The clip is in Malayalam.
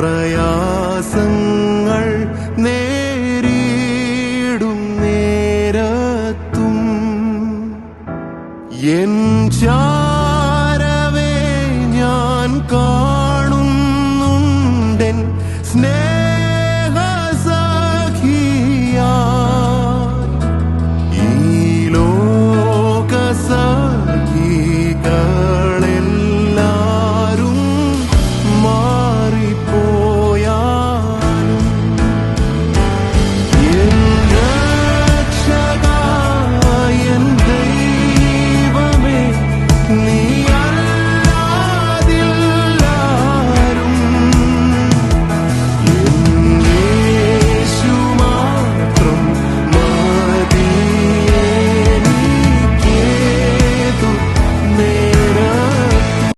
പ്രയാസങ്ങൾ നേരിടും നേരത്തും. എൻ ചാ